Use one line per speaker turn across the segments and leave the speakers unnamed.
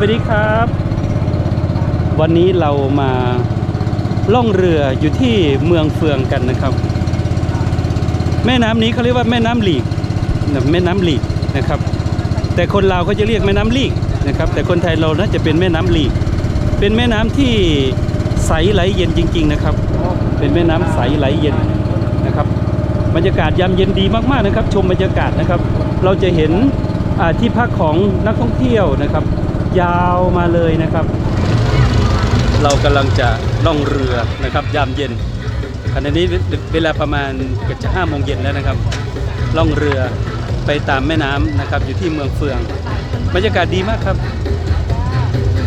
วัสดีครับ วันนี้เรามาล่องเรืออยู่ที่เมืองเฟืองกันนะครับ แม่น้ำนี้เขาเรียกว่าแม่น้ำหลีกแม่น้ำหลีกนะครับ แต่คนลาวเขาจะเรียกแม่น้ำลีกนะครับ แต่คนไทยเราน่าจะเป็นแม่น้ำลีก เป็นแม่น้ำที่ใสไหลเย็นจริง ๆ นะครับ เป็นแม่น้ำใสไหลเย็นนะครับบรรยากาศยามเย็นดีมากๆนะครับ ชมบรรยากาศนะครับ เราจะเห็นที่พักของนักท่องเที่ยวนะครับ ยาวมาเลยนะครับ เรากำลังจะล่องเรือนะครับ ยามเย็นขณะนี้เวลาประมาณเกือบจะห้าโมงเย็นแล้วนะครับ ล่องเรือไปตามแม่น้ำนะครับ อยู่ที่เมืองเฟือง บรรยากาศดีมากครับ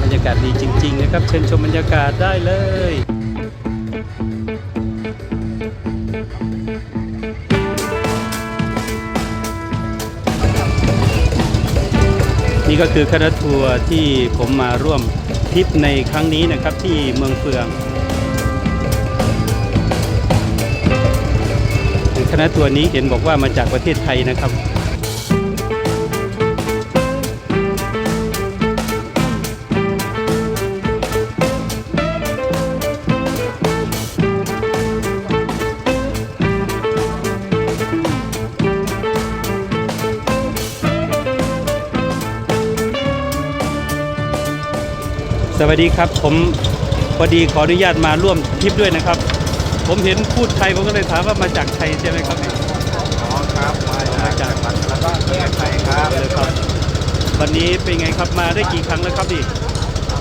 บรรยากาศดีจริง ๆ นะครับ เชิญชมบรรยากาศได้เลย นี่ก็คือคณะทัวร์ที่ผมมาร่วมทริปในครั้งนี้นะครับที่เมืองเฟืองคณะทัวร์นี้เห็นบอกว่ามาจากประเทศไทยนะครับ สวัสดีครับ ผมพอดีขออนุญาตมาร่วมทริปด้วยนะครับ ผมเห็นพูดไทยผมก็เลยถามว่ามาจากไทยใช่ไหมครับเนี่ย
อ๋อครับมาจากจังหวัดแล้วก็ประเทศไทยครับ
เลยครับ วันนี้เป็นไงครับมาได้กี่ครั้งแล้วครับดิ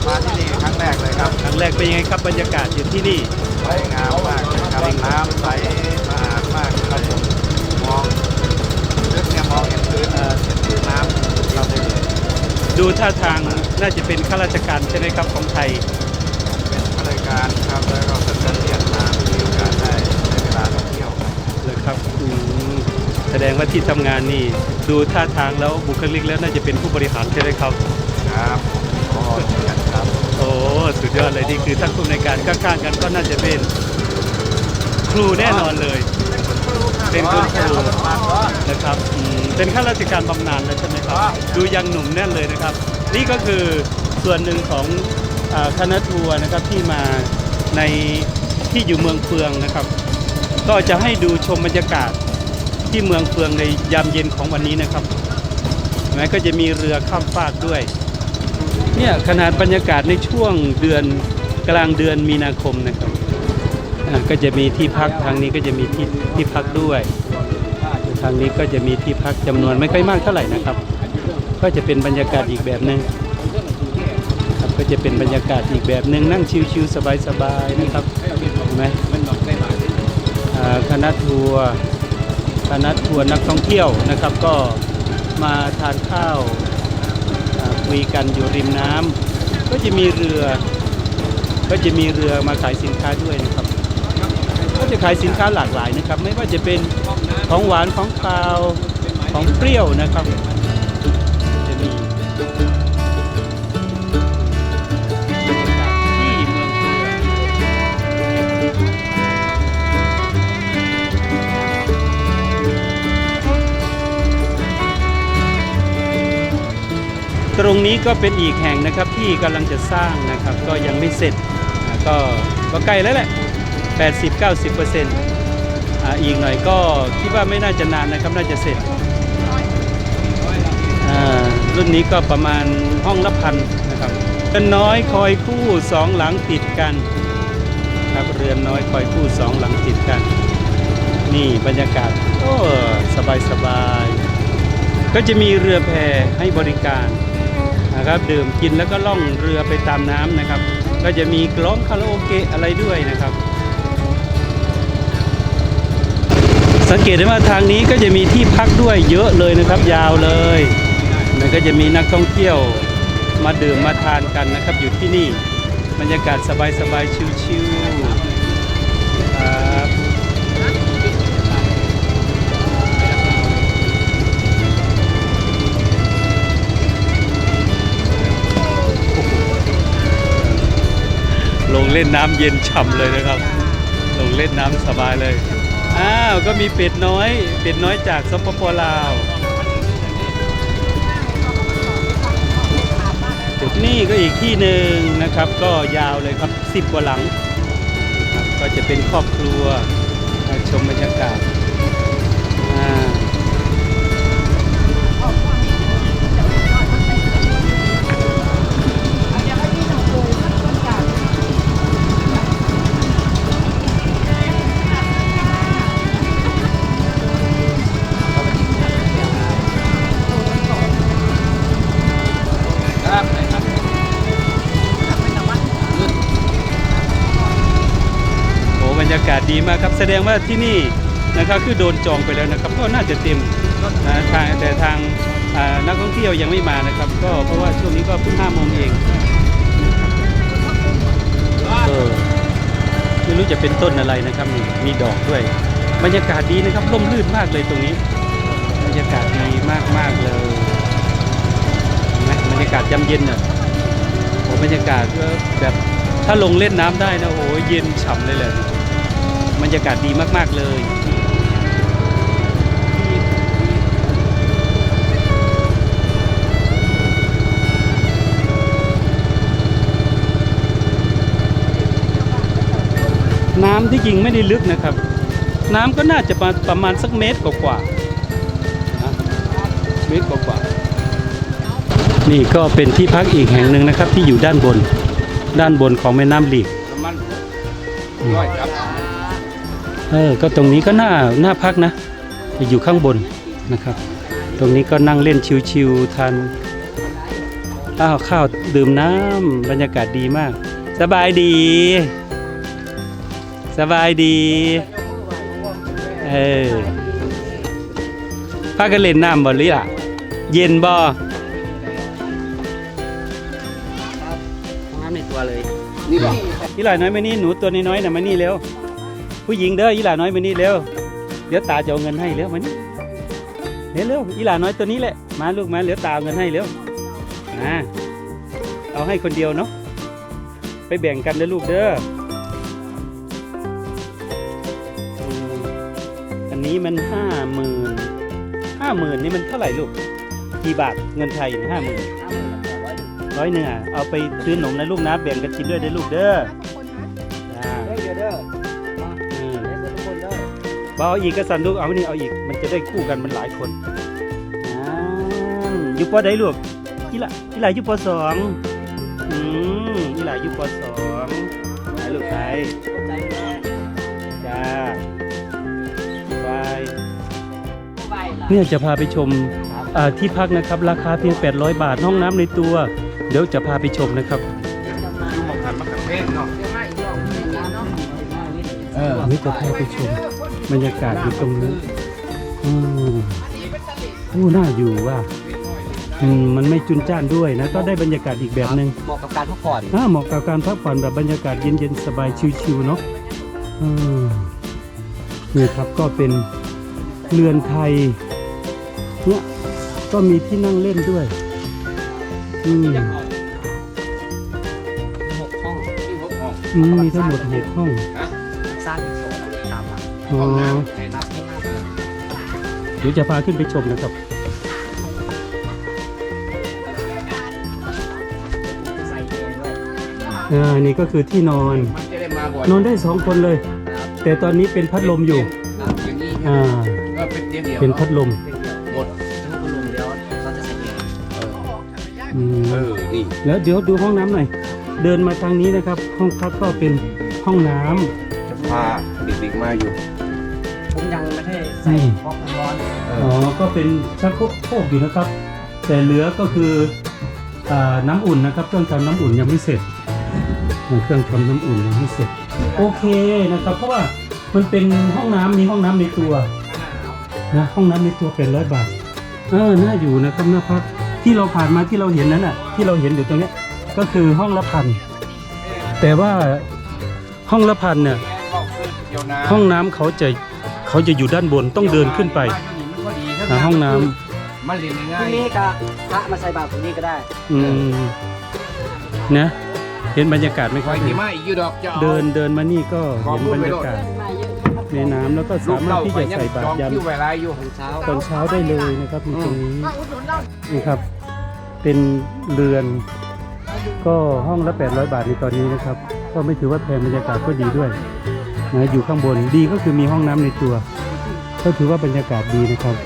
มาที่นี่ครั้งแรกเลยครับ
ครั้งแรกเป็นยังไงครับบรรยากาศอยู่ที่นี่
สวยงามมากเลยครับน้ำใสสะอาดมากครับผมมองลึกเนี่ยมองเห็นพื้นเอ่อเห็นพื้นน้ำเราได้เลย
ดูท่าทางน่าจะเป็นข้าราชการใช่ไหมครับของไทย
เป็นบริการครับแล้วก็เป็นเรียนมามีโอกาสได้ในเวลาท่องเที่ยวครับ
เลยครับอืมแสดงว่าที่ทำงานนี่ ดูท่าทางแล้วบุคลิกแล้วน่าจะเป็นผู้บริหารใช่ไหมครับ
ครับขอเรียนครับ
โอ้สุดยอดเลยนี่คือท่านผู้ในวยการข้างๆกันก็น่าจะเป็นครูแน่นอนเลย เป็นคุณครูนะครับอืมเป็นข้าราชการบำนาญแล้วใช่ไหมครับ ดูยังหนุ่มแน่นเลยนะครับ นี่ก็คือส่วนหนึ่งของอาคณะทัวร์นะครับที่มาในที่อยู่เมืองเฟืองนะครับ ก็จะให้ดูชมบรรยากาศที่เมืองเฟืองในยามเย็นของวันนี้นะครับเห็นไหมก็จะมีเรือข้ามฟากด้วย เนี่ยขนาดบรรยากาศในช่วงเดือนกลางเดือนมีนาคมนะครับ ก็จะมีที่พักทางนี้ก็จะมีที่ที่พักด้วยทางนี้ก็จะมีที่พักจำนวนไม่ค่อยมากเท่าไหร่นะครับ ก็จะเป็นบรรยากาศอีกแบบหนึ่งครับก็จะเป็นบรรยากาศอีกแบบหนึ่งนั่งชิวๆสบายๆนะครับเห็นไหมคณะทัวร์คณะทัวร์นักท่องเที่ยวนะครับ ก็มาทานข้าวคุยกันอยู่ริมน้ำก็จะมีเรือ ก็จะมีเรือมาขายสินค้าด้วยนะครับ ก็จะขายสินค้าหลากหลายนะครับ ไม่ว่าจะเป็นของหวานของคาวของเปรี้ยวนะครับจะมีที่เมืองเฟือตรงนี้ก็เป็นอีกแห่งนะครับที่กำลังจะสร้างนะครับ ก็ยังไม่เสร็จก็ก็ใกล้แล้วแหละ 80-90%เปอร์เซ็นต์อีกหน่อยก็คิดว่าไม่น่าจะนานนะครับน่าจะเสร็จอ่ารุ่นนี้ก็ประมาณห้องละพันนะครับเรือนน้อยคอยคู่สองหลังติดกันครับเรือนน้อยคอยคู่สองหลังติดกัน นี่บรรยากาศโอ้สบายสบายก็จะมีเรือแพให้บริการนะครับดื่มกินแล้วก็ล่องเรือไปตามน้ำนะครับ ก็จะมีกล้องคาราโอเกะอะไรด้วยนะครับ สังเกตได้ว่าทางนี้ก็จะมีที่พักด้วยเยอะเลยนะครับยาวเลยมันก็จะมีนักท่องเที่ยวมาดื่มมาทานกันนะครับ อยู่ที่นี่บรรยากาศสบายๆชิวๆครับลงเล่นน้ำเย็นฉ่ำเลยนะครับ ลงเล่นน้ำสบายเลย อ้าว ก็มีเป็ดน้อย เป็ดน้อยจากสปปลาวนี่ก็อีกที่หนึ่งนะครับ ก็ยาวเลยครับสิบกว่าหลัง ก็จะเป็นครอบครัวชมบรรยากาศากาศดีมากครับแสดงว่าที่นี่นะครับคือโดนจองไปแล้วนะครับ ก็น่าจะเต็มนะทางแต่ทางอ่านักท่องเที่ยวยังไม่มานะครับ ก็เพราะว่าช่วงนี้ก็เพิ่งห้าโมงเองเออไม่รู้จะเป็นต้นอะไรนะครับนี่มีดอกด้วย บรรยากาศดีนะครับร่มรื่นมากเลยตรงนี้ บรรยากาศดีมากมากๆเลยเห็นไหมบรรยากาศยามเย็นอะโอ้บรรยากาศก็แบบถ้าลงเล่นน้ำได้นะโอ้เย็นฉ่ำเลยเลย บรรยากาศดีมาก ๆ เลยน้ำที่จริงไม่ได้ลึกนะครับ น้ำก็น่าจะประประมาณสักเมตรกว่าๆนะเมตรกว่าๆนี่ก็เป็นที่พักอีกแห่งหนึ่งนะครับ ที่อยู่ด้านบน ด้านบนของแม่น้ำหลีก เออก็ตรงนี้ก็น่าน่าพักนะ อยู่ข้างบนนะครับ ตรงนี้ก็นั่งเล่นชิวๆทานข้าวข้าวดื่มน้ำบรรยากาศดีมาก สบายดี สบายดีเออพากันเล่นน้ำบ่หรือล่ะ เย็นบ่
น้ำในตัวเลย
นี่ป่ะ
อีหลาน้อยมานี่หนูตัวน้อยๆน่ะมานี่เร็ว ผู้หญิงเด้ออีหลาน้อยมานี่เร็วเดี๋ยวตาจะเอาเงินให้เร็วมานี่เร็วเร็วอีหลาน้อยตัวนี้แหละมาลูกมาเดี๋ยวตาเอาเงินให้เร็วนะเอาให้คนเดียวเนาะไปแบ่งกันเด้อลูกเด้ออันนี้มันห้าหมื่นห้าหมื่นนี่มันเท่าไหร่ลูกกี่บาทเงินไทยห้าหมื่นร้อยหนึ่งอะเอาไปซื้อขนมนะลูกนะแบ่งกันกินด้วยเด้อลู
กเด้อ
เอาอีกก็สันลูกเอานี่เอาอีก มันจะได้คู่กันมันหลายคนอ่าอยู่ปอใดลูกอีหละอีหละอยู่ปอสองอืมอีหละอยู่ปอสองไหนลูกไหน
เข้าใจแม่
จ้าบาย
ไปล่ะ
เนี่ยจะพาไปชมอ่าที่พักนะครับ ราคาเพียง 800 บาทห้องน้ำในตัว เดี๋ยวจะพาไปชมนะครับ
จะมา
อยู่หมองหันมากับเพศเนาะ
จะมาอีกรอบนึงนะเนาะ
เออ
นี่จะพาไปชม บรรยากาศอยู่ตรงนี้อืมโอ้น่าอยู่ว่ะอืมมันไม่จุนจ้านด้วยนะ ก็ได้บรรยากาศอีกแบบหนึ่ง
เหมาะกับการพักผ่อน
อ่าเหมาะกับการพักผ่อนแบบบรรยากาศเย็นๆสบายชิวๆเนาะอืมนี่ครับก็เป็นเรือนไทยเนี่ยก็มีที่นั่งเล่นด้วยอืม
หกห้อง
ที่หกห้อง
อืมมีทั้งหมดหกห้อง
สร้างอีกโซนสาม หลัง
อ๋อ
นับให้มากเลย
เดี๋ยวจะพาขึ้นไปชมนะครับ
ใส่เองด้วย
อ่า นี่ก็คือที่นอน
มันจะได้มาบ่อย
นอนได้สองคนเลย
ครับ
แต่ตอนนี้เป็นพัดลมอยู่
ครับ
อย่างนี้
อ่า
ก็เป็นเตียงเดียว
เป็นพัดลม
เป็นเดียว
หมด
ทั้งคุณลุงเดี๋ยวเขาจะใส่เอง
อืม
เออนี่
แล้วเดี๋ยวดูห้องน้ำหน่อย เดินมาทางนี้นะครับ ห้องพักก็เป็นห้องน้ำ
จะพาเด็กๆมาอยู่
ผมยัง ไม่ได้ใส่ฟอกน้ำร้อน
เอ
อ๋อ
อ
ก็เป็นชักโครกอยู่นะครับ แต่เหลือก็คืออ่าน้ำอุ่นนะครับ เครื่องทำน้ำอุ่นยังไม่เสร็จเครื่องทำน้ำอุ่นยังไม่เสร็จ โอเคนะครับ เพราะว่ามันเป็นห้องน้ำมีห้องน้ำในตัวนะห้องน้ำในตัวเป็นร้อยบาทเออน่าอยู่นะครับน่าพักที่เราผ่านมาที่เราเห็นนั้นอะ ที่เราเห็นอยู่ตรงเนี้ยก็คือห้องละพันแต่ว่าห้องละพันเนี่ย
เดี๋ยวนะ
ห้องน้ำเขาจะ เขาจะอยู่ด้านบนต้องเดินขึ้นไป หาห้องน้ำ
มันเรียน
พ
ง่า
รุ่ง
ย
นี้ก็พระมาใส่บาตรตรงนี้ก็ได้
อืมนะเห็นบรรยากาศไหม
ๆ
ค
ค
รั
อบยที่มาอีกอยู่ดอกจะอา
เดินเดินมานี่ก็
ขอ
เห็น
พูด
บร
ไป
ร
โล
ยา
ด
กาศแม่น้ำแล้วก็
ลู
สากมารถ
เล่า
ที่
ไป
จะ
ยัง
ใส่บาต
จ
ร
อง
ยาม
คิวไว้ไรอยู่
ตอนเช้า
ตอนเช้าได้เลยนะครับมีตรงนี้นี่ครับ เป็นเรือนก็ก็ห้องละ 800 บาทในตอนนี้นะครับ ก็ไม่ถือว่าแพงบรรยากาศก็ดีด้วย นะอยู่ข้างบนดีก็คือมีห้องน้ำในตัว ก็ถือว่าบรรยากาศดีนะครับ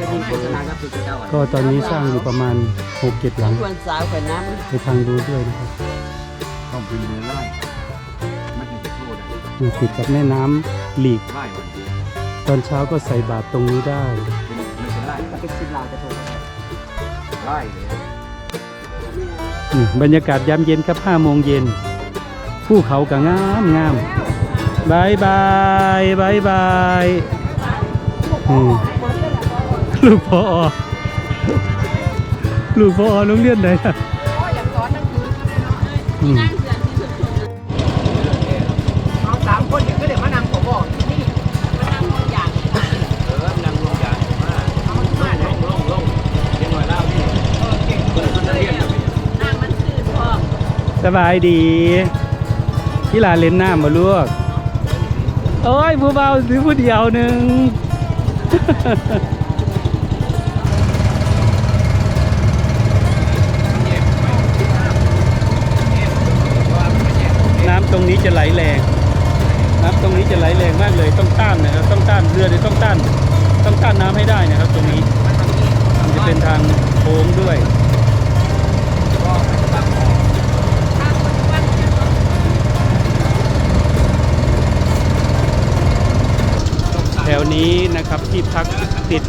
จะมีโฆษณากับตัวเจ้าอะ
ก็ตอนนี้สร้างอยู่ประมาณ6 7หลัง
ควรสาวแขวนน้
ไปทางดูด้วยนะครับ
ต้องเป็นมือไล่มันถึงจะโทษได้
อยู่ติดกับแม่น้ำหลีก
ไล่วันนี้
ตอนเช้าก็ใส่บาตรตรงนี้ได้
เป็นไม่เป็นไล่ำ
เป็นสิบลาวจะโทรมา
ไล่เลย
อืมบรรยากาศยามเย็นครับ5โมงเย็น ภูเขาก็งามงามบายบายบายบายลูกพ่อลูกพ่อโรงเรียนไหนล่ะอืม
เอาสามคนเดี๋ยวก็เดี๋ยวมานั่งผมบอกนี่
มานำลงยาง
เออนั่งลงยางมาลงลงลงเรียนหน่อยเล่าพี่คนคนเรียน
สบายดี กีฬาเล่นน้ำมาลวกโอ้ยผู้เบาซื้อผู้เดียวหนึ่งน้ำตรงนี้จะไหลแรง น้ำตรงนี้จะไหลแรงมากเลยต้องต้านนะครับต้องต้านเรือเนี่ยต้องต้าน ต้องต้านน้ำให้ได้นะครับ ตรงนี้ มันจะเป็นทางโค้งด้วย วนี้นะครับที่พักติด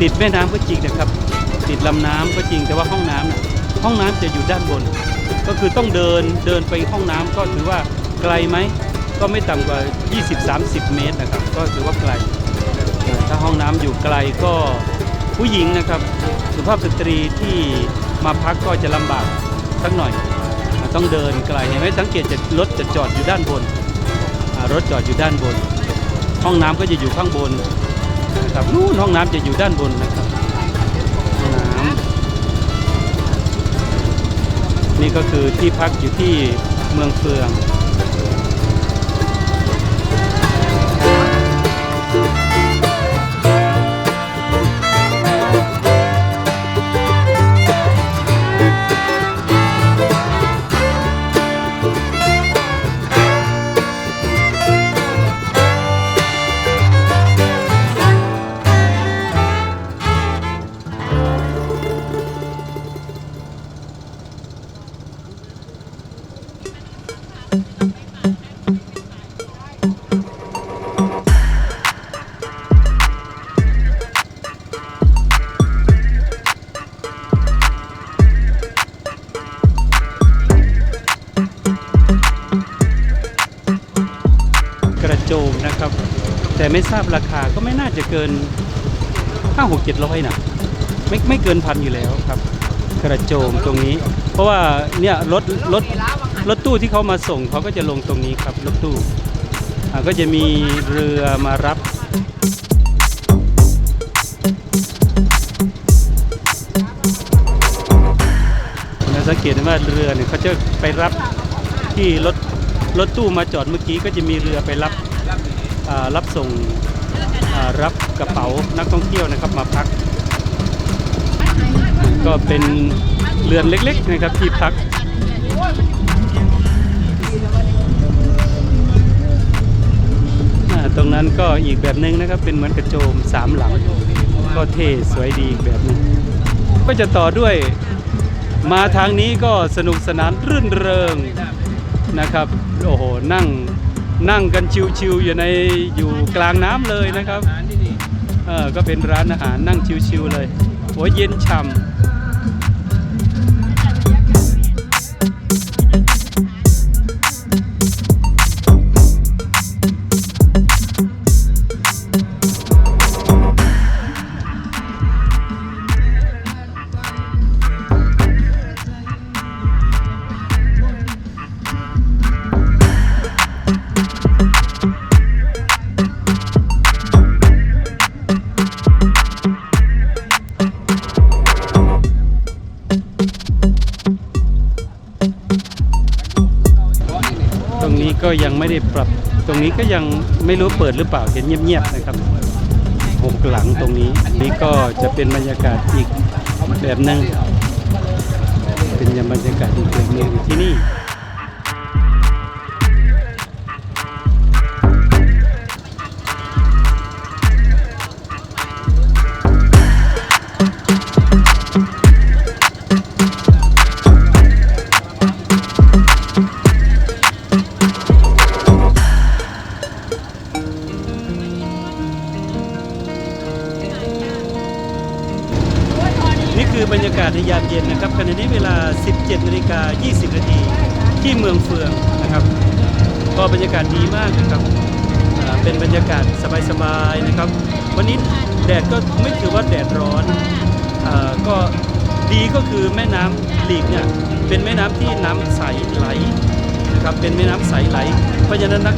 ติดแม่น้ำก็จริงนะครับ ติดลำน้ำก็จริงแต่ว่าห้องน้ำนะห้องน้ำจะอยู่ด้านบน ก็คือต้องเดินเดินไปห้องน้ำก็ถือว่าไกลไหมก็ไม่ต่ำกว่า 20-30 เมตรนะครับ ก็ถือว่าไกล ถ้าห้องน้ำอยู่ไกลก็ผู้หญิงนะครับ สุภาพสตรีที่มาพักก็จะลำบากสักหน่อย ต้องเดินไกลเห็นไหมสังเกตจะรถจะจอดอยู่ด้านบนรถจอดอยู่ด้านบน ห้องน้ำก็จะอยู่ข้างบนนะครับนู่นห้องน้ำจะอยู่ด้านบนนะครับห้องน้ำนี่ก็คือที่พักอยู่ที่เมืองเฟือง คาก็ไม่น่าจะเกิน5 6 7 0 0นะไม่ไม่เกินพันอยู่แล้วครับ กระโจมตรงนี้ เพราะว่าเนี่ยรถรถรถตู้ที่เขามาส่งเขาก็จะลงตรงนี้ครับรถตู้ก็จะมีเรือมารับสังเกตว่าเรือเนี่ยเขาจะไปรับที่รถรถตู้มาจอดเมื่อกี้ก็จะมีเรือไปรับรับส่ง รับกระเป๋านักท่องเที่ยวนะครับมาพัก ก็เป็นเรือนเล็กๆนะครับที่พักตรงนั้นก็อีกแบบหนึ่งนะครับเป็นเหมือนกระโจมสามหลัง ก็เท่สวยดีอีกแบบนึงก็จะต่อด้วยมาทางนี้ก็สนุกสนานรื่นเริงนะครับ โอ้โห นั่ง นั่งกันชิวๆอยู่ในอยู่กลางน้ำเลยนะครับเออก็เป็นร้านอาหารนั่งชิวๆเลยโอ้เย็นฉ่ำ ก็ยังไม่ได้ปรับตรงนี้ก็ยังไม่รู้เปิดหรือเปล่าเห็นเงียบๆนะครับหกหลังตรงนี้นี่ก็จะเป็นบรรยากาศอีกแบบหนึ่งเป็นยามบรรยากาศที่เกิดเมืองที่นี่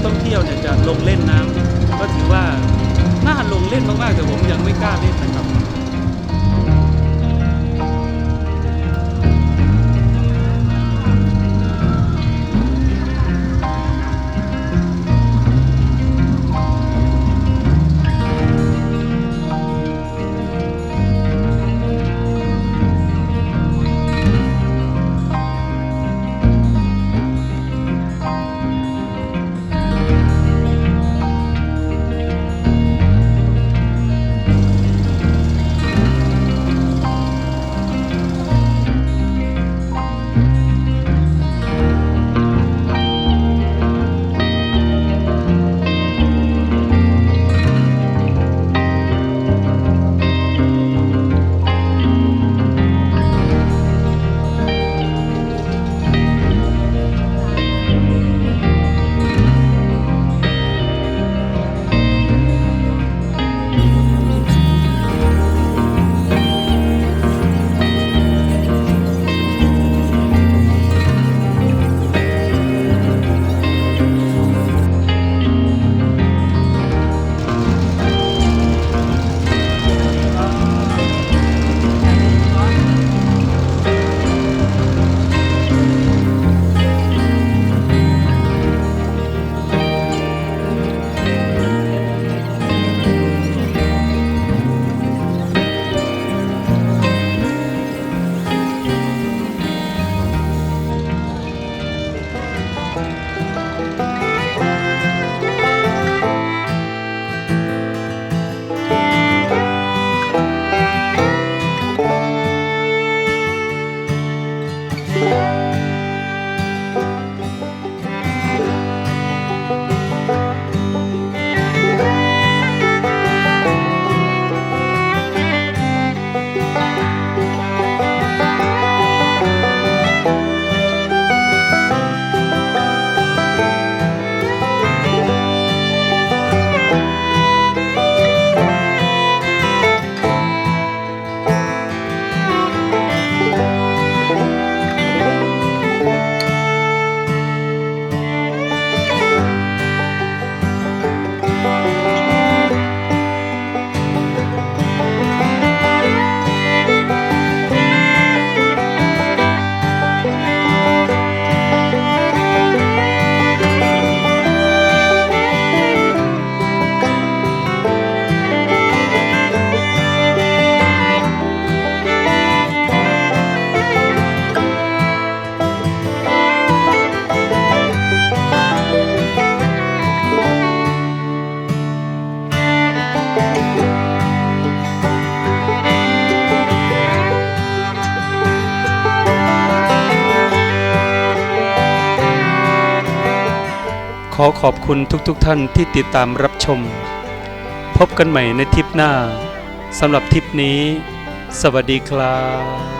ท่องเที่ยวเนี่ยจะลงเล่นน้ำก็ถือว่าน่าลงเล่นมากๆแต่ผมยังไม่กล้าเล่นนะครับ ขอขอบคุณทุกๆทท่านที่ติดตามรับชม พบกันใหม่ในทริปหน้าสำหรับทริปนี้ สวัสดีครับ